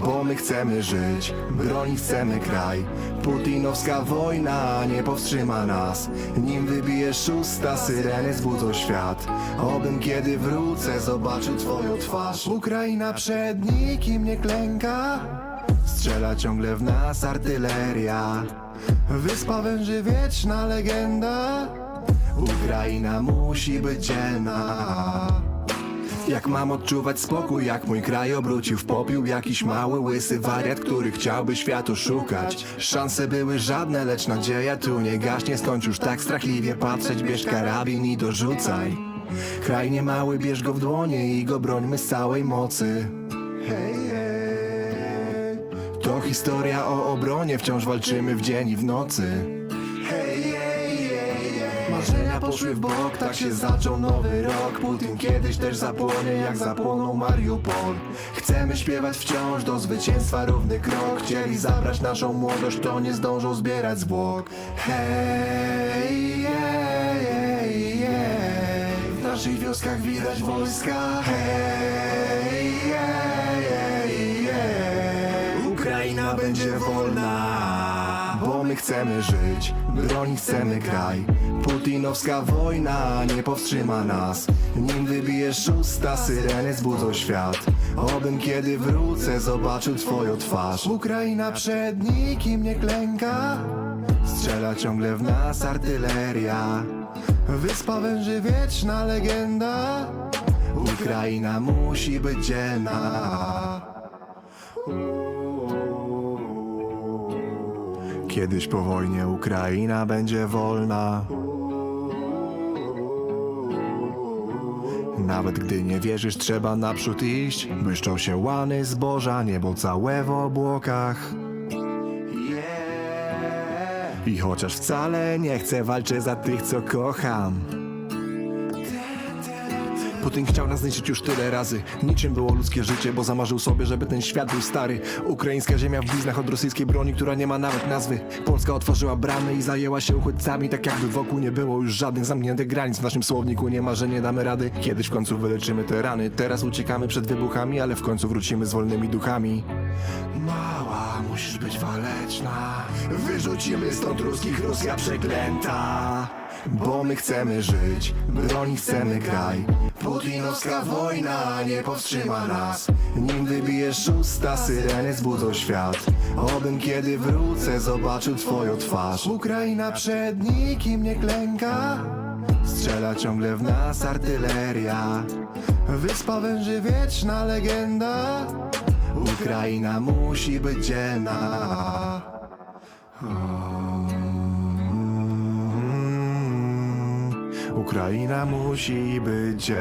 Bo my chcemy żyć, broni chcemy kraj. Putinowska wojna nie powstrzyma nas. Nim wybije szósta, syreny zbudzą świat. Obym kiedy wrócę zobaczył twoją twarz. Ukraina przed nikim nie klęka. Strzela ciągle w nas artyleria. Wyspa węży wieczna legenda. Ukraina musi być dzielna jak mam odczuwać spokój, jak mój kraj obrócił w popiół Jakiś mały, łysy wariat, który chciałby światu szukać? Szanse były żadne, lecz nadzieja tu nie gaśnie Skończ już tak strachliwie patrzeć, bierz karabin i dorzucaj. Kraj nie mały, bierz go w dłonie i go brońmy z całej mocy. Hej, hej. To historia o obronie, wciąż walczymy w dzień i w nocy poszły w bok, tak się zaczął nowy rok. Putin kiedyś też zapłonie, jak zapłonął Mariupol. Chcemy śpiewać wciąż do zwycięstwa równy krok. Chcieli zabrać naszą młodość, to nie zdążą zbierać zwłok. Hej, hej, hej, W naszych wioskach widać wojska. Hej, chcemy żyć, broni chcemy kraj. Putinowska wojna nie powstrzyma nas. Nim wybije szósta, syreny zbudzą świat. Obym kiedy wrócę zobaczył twoją twarz. Ukraina przed nikim nie klęka. Strzela ciągle w nas artyleria. Wyspa węży wieczna legenda. Ukraina musi być dzielna Kiedyś po wojnie Ukraina będzie wolna. Nawet gdy nie wierzysz, trzeba naprzód iść. Błyszczą się łany zboża, niebo całe w obłokach. I chociaż wcale nie chcę, walczę za tych, co kocham. Putin chciał nas zniszczyć już tyle razy. Niczym było ludzkie życie, bo zamarzył sobie, żeby ten świat był stary. Ukraińska ziemia w bliznach od rosyjskiej broni, która nie ma nawet nazwy. Polska otworzyła bramy i zajęła się uchodźcami. Tak jakby wokół nie było już żadnych zamkniętych granic. W naszym słowniku nie ma, że nie damy rady. Kiedyś w końcu wyleczymy te rany. Teraz uciekamy przed wybuchami, ale w końcu wrócimy z wolnymi duchami. Mała, musisz być waleczna. Wyrzucimy stąd ruskich, Rosja przeklęta Bo my chcemy żyć, broni chcemy kraj. Putinowska wojna nie powstrzyma nas. Nim wybije szósta, syreny zbudzą świat. Obym kiedy wrócę zobaczył twoją twarz. Ukraina przed nikim nie klęka. Strzela ciągle w nas artyleria. Wyspa węży wieczna legenda. Ukraina musi być dzielna Ukraina musi być